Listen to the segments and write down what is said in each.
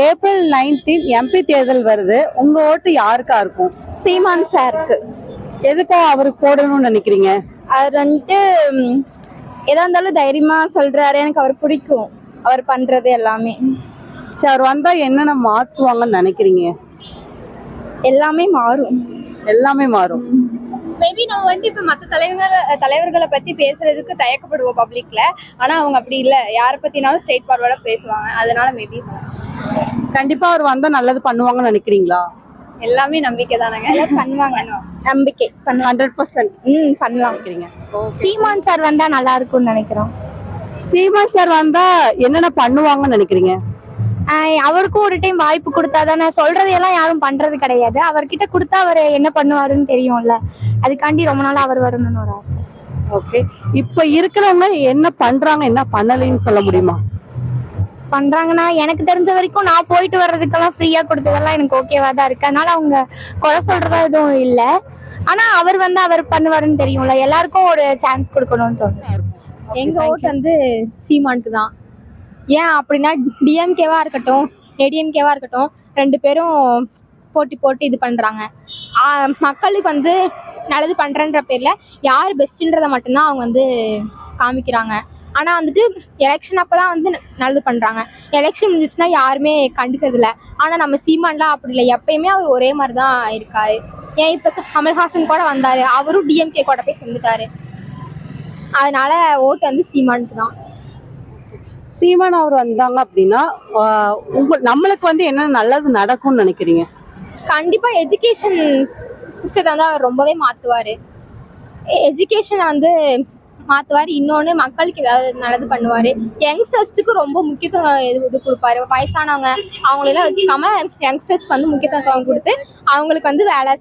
April nineteen MP தேர்தல் வருது. உங்க ஓட்டு யாருக்கா இருக்கும்? சீமான் சாருக்கு. எதுக்கா அவருக்கு போடணும்னு நினைக்கிறீங்க? அவர் வந்துட்டு எதா இருந்தாலும் தைரியமா சொல்றாரு. எனக்கு அவர் பிடிக்கும். அவர் பண்றது எல்லாமே. சரி அவர் வந்தா என்னென்ன மாத்துவாங்கன்னு நினைக்கிறீங்க? எல்லாமே மாறும். எல்லாமே மாறும். மேபி நம்ம வந்துட்டு இப்ப மத்த தலைவர்கள் தலைவர்களை பத்தி பேசுறதுக்கு தயக்கப்படுவோம் பப்ளிக்ல ஆனா அவங்க அப்படி இல்ல. யார பத்தினாலும் ஸ்ட்ரெயிட் ஃபார்வர்டா பேசுவாங்க. அதனால மேபி கண்டிப்பா அவர் வந்தா நல்லது பண்ணுவாங்கன்னு நினைக்கிறீங்களா? எல்லாமே நம்பிக்கை தானங்க. பண்ணுவாங்க. நம்பிக்கை. பண்ணலாம் ஹண்ட்ரட் பர்சன்ட் ம் பண்ணலாம். நினைக்கிறீங்க. சீமான் சார் வந்தா நல்லா இருக்கும்னு நினைக்கிறோம். சீமான் சார் வந்தா என்னென்ன பண்ணுவாங்கன்னு நினைக்கிறீங்க? அவருக்கும் ஒரு டைம் வாய்ப்பு கொடுத்தா தானே. சொல்றதையெல்லாம் யாரும் பண்றது கிடையாது. அவர்கிட்ட கொடுத்தா அவர் என்ன பண்ணுவாருன்னு தெரியும்ல. அதுக்காண்டி ரொம்ப நாள் அவர் வரணும்னு ஒரு ஆசை. ஓகே இப்ப இருக்கிறவங்க என்ன பண்றாங்க என்ன பண்ணலைன்னு சொல்ல முடியுமா? பண்றாங்கன்னா எனக்கு தெரிஞ்ச வரைக்கும் நான் போயிட்டு வர்றதுக்கெல்லாம் ஃப்ரீயா கொடுத்ததெல்லாம் எனக்கு ஓகேவா தான் இருக்கு. அதனால அவங்க குறை சொல்றதா எதுவும் இல்லை. ஆனா அவர் வந்து அவர் பண்ணுவாருன்னு தெரியும்ல. எல்லாருக்கும் ஒரு சான்ஸ் கொடுக்கணும்னு தோணுது. எங்க ஓட்டு வந்து சீமானுக்கு தான். ஏன் அப்படின்னா டிஎம்கேவா இருக்கட்டும் ஏடிஎம்கேவா இருக்கட்டும் ரெண்டு பேரும் போட்டி போட்டு இது பண்றாங்க. மக்களுக்கு வந்து நல்லது பண்றேன்ற பேர்ல யார் பெஸ்ட்ன்றத மட்டும்தான் அவங்க வந்து காமிக்கிறாங்க. ஆனா வந்துட்டு எலெக்ஷன் அப்பதான் வந்து ந- நல்லது பண்றாங்க. எலெக்ஷன் முடிஞ்சிச்சுன்னா யாருமே கண்டுக்கிறது இல்ல. ஆனா நம்ம சீமான்லாம் அப்படி இல்லை. எப்பயுமே அவர் ஒரே மாதிரி தான் இருக்காரு. ஏன் இப்ப கமல்ஹாசன் கூட வந்தாரு. அவரும் டிஎம்கே கூட போய் சேர்ந்துட்டாரு. அதனால ஓட்டு வந்து சீமானுக்கு தான். சீமான் அவர் வந்தாங்க அப்படின்னா உங்க நம்மளுக்கு வந்து என்ன நல்லது நடக்கும்னு நினைக்கிறீங்க? கண்டிப்பா எஜுகேஷன் சிஸ்டத்தை வந்து அவர் ரொம்பவே மாத்துவாரு. எஜுகேஷனை வந்து மாத்துவாரு. இன்னொன்று மக்களுக்கு ஏதாவது நல்லது பண்ணுவாரு. யங்ஸ்டர்ஸ்க்கு ரொம்ப முக்கியத்துவம் இது இது கொடுப்பாரு. வயசானவங்க அவங்களெல்லாம் வச்சுக்காம யங்ஸ்டர்ஸ்க்கு வந்து முக்கியத்துவம் கொடுத்து அவங்களுக்கு வந்து வேலை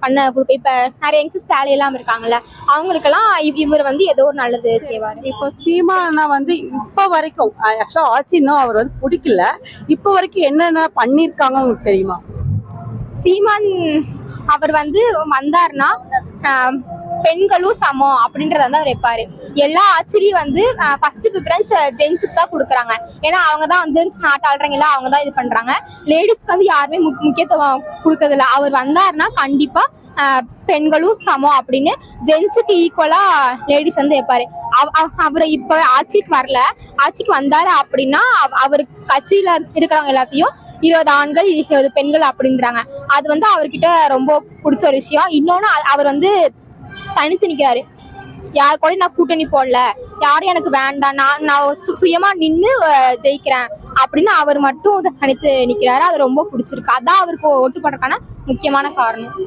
பண்ண கொடுப்பேன் இப்போ நிறைய யங்ஸ்டர்ஸ் வேலையெல்லாம் இருக்காங்கல்ல அவங்களுக்கெல்லாம் இவ்- இவர் வந்து ஏதோ ஒரு நல்லது செய்வார். இப்போ சீமானா வந்து இப்ப வரைக்கும் ஆக்சுவலா ஆட்சி இன்னும் அவர் வந்து பிடிக்கல. இப்ப வரைக்கும் என்னென்ன பண்ணிருக்காங்க உங்களுக்கு தெரியுமா? சீமான் அவர் வந்து வந்தாருன்னா பெண்களும் சமம் அப்படின்றத வந்து அவர் வைப்பாரு. எல்லா ஆட்சிலையும் வந்து ஃபர்ஸ்ட் ப்ரிஃபரன்ஸ் ஜென்ஸுக்கு தான் கொடுக்குறாங்க. ஏன்னா அவங்க தான் வந்து நாட்டாளுறவங்கள அவங்க தான் இது பண்றாங்க. லேடிஸ்க்கு வந்து யாருமே முக்கியத்துவம் கொடுக்கறதில்ல. அவர் வந்தாருன்னா கண்டிப்பா பெண்களும் சமம் அப்படின்னு ஜென்ஸுக்கு ஈக்குவலா லேடிஸ் வந்து வைப்பாரு. அவ- அவர் இப்ப ஆட்சிக்கு வரல. ஆட்சிக்கு வந்தாரு அப்படின்னா அவர் கட்சியில இருக்கிறவங்க எல்லாத்தையும் இருபது ஆண்கள் இருபது பெண்கள் அப்படின்றாங்க. அது வந்து அவர்கிட்ட ரொம்ப பிடிச்ச ஒரு விஷயம். இன்னொன்னு அவர் வந்து தனித்து நிக்கிறாரு. யார் கூட நான் கூட்டணி போடல. யாரும் எனக்கு வேண்டாம். நான் நான் சு- சுயமா நின்று ஜெயிக்கிறேன். அப்படின்னு அவர் மட்டும் தனித்து நிக்கிறாரு. அது ரொம்ப பிடிச்சிருக்கு. அதான் அவருக்கு ஓட்டு போடுறதுக்கான முக்கியமான காரணம்.